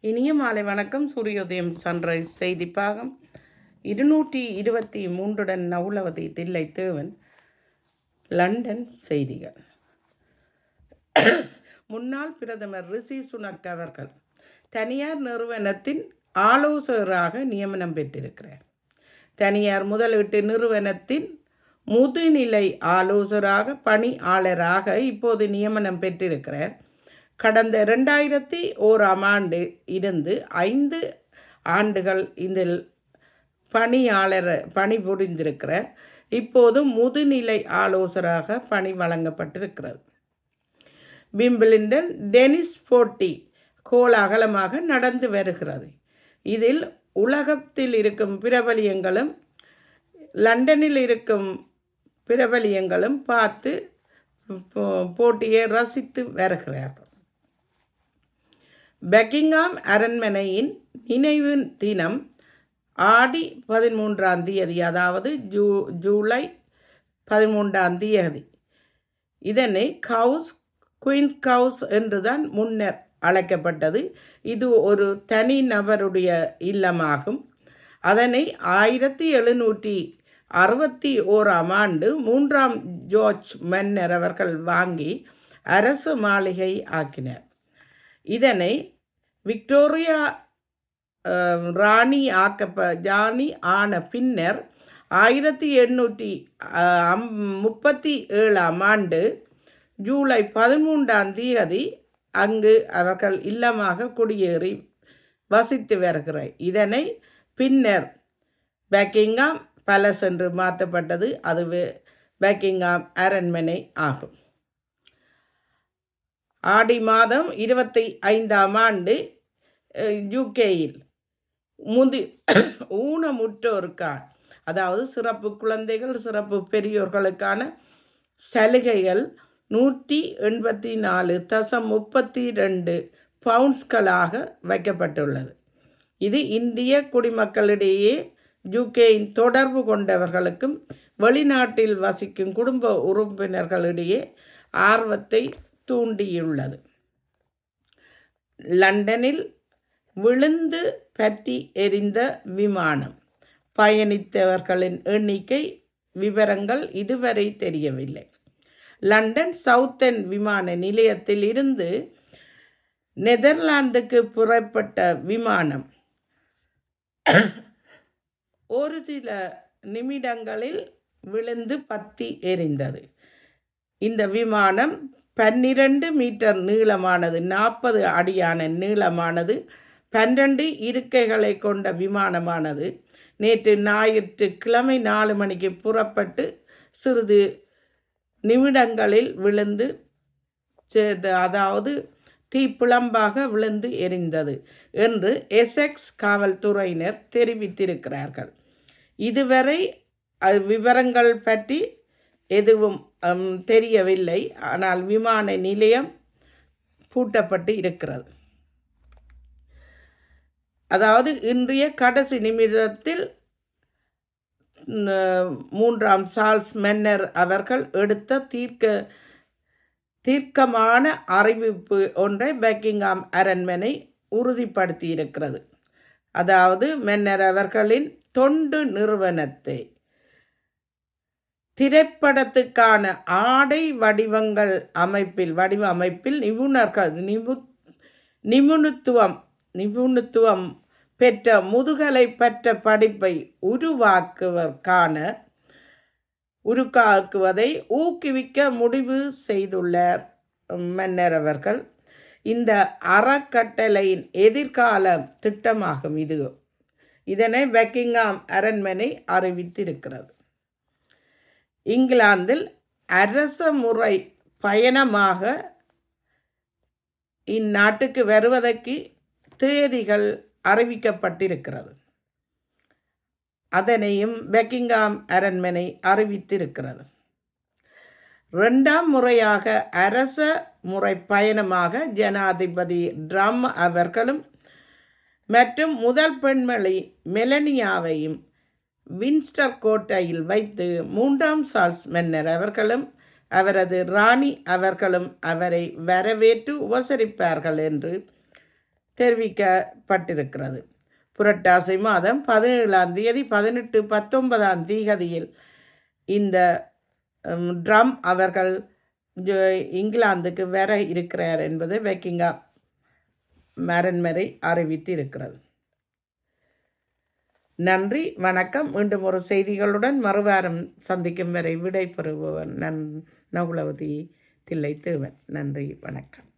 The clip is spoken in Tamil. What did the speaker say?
இனிய மாலை வணக்கம். சூரியோதயம் சன்ரைஸ் செய்தி பாகம். இருநூற்றி இருபத்தி மூன்றுடன் நவுலவதி தில்லை தேவன். லண்டன் செய்திகள். முன்னாள் பிரதமர் ரிஷி சுனக் அவர்கள் தனியார் நிறுவனத்தின் ஆலோசகராக நியமனம் பெற்றிருக்கிறார். தனியார் முதலீட்டு நிறுவனத்தின் முதுநிலை ஆலோசகராக பணியாளராக இப்போது நியமனம் பெற்றிருக்கிறார். கடந்த ரெண்டாயிரத்தி ஓராம் ஆண்டு இருந்து ஐந்து ஆண்டுகள் இதில் பணியாளர் பணிபுரிந்திருக்கிற இப்போது முதுநிலை ஆலோசராக பணி வழங்கப்பட்டிருக்கிறது. விம்பிளிண்டன் டெனிஸ் போட்டி கோலாகலமாக நடந்து வருகிறது. இதில் உலகத்தில் இருக்கும் பிரபலியங்களும் லண்டனில் இருக்கும் பிரபலியங்களும் பார்த்து போ- போட்டியை ரசித்து வருகிறார்கள். பெக்கிங்காம் அரண்மனையின் நினைவு தினம் ஆடி பதிமூன்றாம் தேதி அதாவது ஜூ ஜூலை பதிமூன்றாம் தேதி. இதனை கவுஸ் குயின்ஸ் கவுஸ் என்றுதான் முன்னர் அழைக்கப்பட்டது. இது ஒரு தனி நபருடைய இல்லமாகும். அதனை ஆயிரத்தி எழுநூற்றி அறுபத்தி ஓராம் ஆண்டு மூன்றாம் ஜோர்ஜ் மன்னர் அவர்கள் வாங்கி அரசு மாளிகை ஆக்கினர். இதனை விக்டோரியா ராணி ஆக்கப்ப ஜானி ஆன பின்னர் ஆயிரத்தி எண்ணூற்றி அம்- முப்பத்தி ஏழாம் ஆண்டு ஜூலை பதிமூன்றாம் தேதி அங்கு அவர்கள் இல்லமாக குடியேறி வசித்து வருகிறார் இதனை பின்னர் பேக்கிங்காம் பேலஸ் என்று மாற்றப்பட்டது. அதுவே பேக்கிங்காம் அரண்மனை ஆகும். ஆடி மாதம் இருபத்தி ஐந்தாம் ஆண்டு யூகேயில் முதி ஊனமுற்றோருக்கான. அதாவது சிறப்பு குழந்தைகள் சிறப்பு பெரியோர்களுக்கான சலுகைகள் நூற்றி எண்பத்தி நாலு தசம் முப்பத்தி ரெண்டு பவுண்ட்ஸ்களாக வைக்கப்பட்டுள்ளது. இது இந்திய குடிமக்களிடையே யூகேயின் தொடர்பு கொண்டவர்களுக்கும் வெளிநாட்டில் வசிக்கும் குடும்ப உறுப்பினர்களிடையே ஆர்வத்தை தூண்டியுள்ளது. லண்டனில் விழுந்து பற்றி எரிந்த விமானம். பயணித்தவர்களின் எண்ணிக்கை விவரங்கள் இதுவரை தெரியவில்லை. லண்டன் சவுத்தன் விமான நிலையத்தில் இருந்து நெதர்லாந்துக்கு புறப்பட்ட விமானம் ஒரு சில நிமிடங்களில் விழுந்து பத்தி எரிந்தது. இந்த விமானம் பன்னிரண்டு மீட்டர் நீளமானது நாற்பது அடியான நீளமானது பன்னிரண்டு இருக்கைகளை கொண்ட விமானமானது. நேற்று ஞாயிற்றுக்கிழமை நாலு மணிக்கு புறப்பட்டு சிறிது நிமிடங்களில் விழுந்து சேத- அதாவது தீப்பிழம்பாக விழுந்து எரிந்தது என்று எசெக்ஸ் காவல்துறையினர் தெரிவித்திருக்கிறார்கள். இதுவரை அது விவரங்கள் பற்றி எதுவும் தெரியவில்லை. ஆனால் விமான நிலையம் பூட்டப்பட்டு இருக்கிறது. அதாவது இன்றைய கடைசி நிமிடத்தில் மூன்றாம் சார்ல்ஸ் மென்னர் அவர்கள் எடுத்த தீர்க்க தீர்க்கமான அறிவிப்பு ஒன்றை பெக்கிங்ஹாம் அரண்மனை உறுதிப்படுத்தியிருக்கிறது. அதாவது மென்னர் அவர்களின் தொண்டு நிறுவனத்தை திரைப்படத்துக்கான ஆடை வடிவங்கள் அமைப்பில் வடிவ அமைப்பில் நிபுணர்கள் நிபு நிபுணத்துவம் நிபுணத்துவம் பெற்ற முதுகலை பெற்ற படிப்பை உருவாக்குவதற்கான உருக்காக்குவதை ஊக்குவிக்க முடிவு செய்துள்ள மன்னர் அவர்கள் இந்த அறக்கட்டளையின் எதிர்கால திட்டமாகும் இது. இதனை பெக்கிங்காம் அரண்மனை அறிவித்திருக்கிறது. இங்கிலாந்தில் அரச முறை பயணமாக இந்நாட்டுக்கு வருவதற்கு தேதிகள் அறிவிக்கப்பட்டிருக்கிறது. அதனையும் பெக்கிங்காம் அரண்மனை அறிவித்திருக்கிறது. ரெண்டாம் முறையாக அரச முறை பயணமாக ஜனாதிபதி ட்ரம் அவர்களும் மற்றும் முதல் பெண்மணி மெலனியாவையும் வின்ஸ்டர் கோட்டையில் வைத்து மூன்றாம் சார்ஸ் மன்னர் அவர்களும் அவரது ராணி அவர்களும் அவரை வரவேற்று உபசரிப்பார்கள் என்று தெரிவிக்கப்பட்டிருக்கிறது. புரட்டாசி மாதம் பதினேழாம் தேதி பதினெட்டு பத்தொன்பதாம் தேதியில் இந்த ட்ரம் அவர்கள் இங்கிலாந்துக்கு வர இருக்கிறார் என்பது வெக்கிங்கா மரன்மரை அறிவித்து இருக்கிறது நன்றி வணக்கம். மீண்டும் ஒரு செய்திகளுடன் மறுவாரம் சந்திக்கும் வரை விடைபெறுபவன் நன் நகுலவதி தில்லை தேவன் நன்றி வணக்கம்.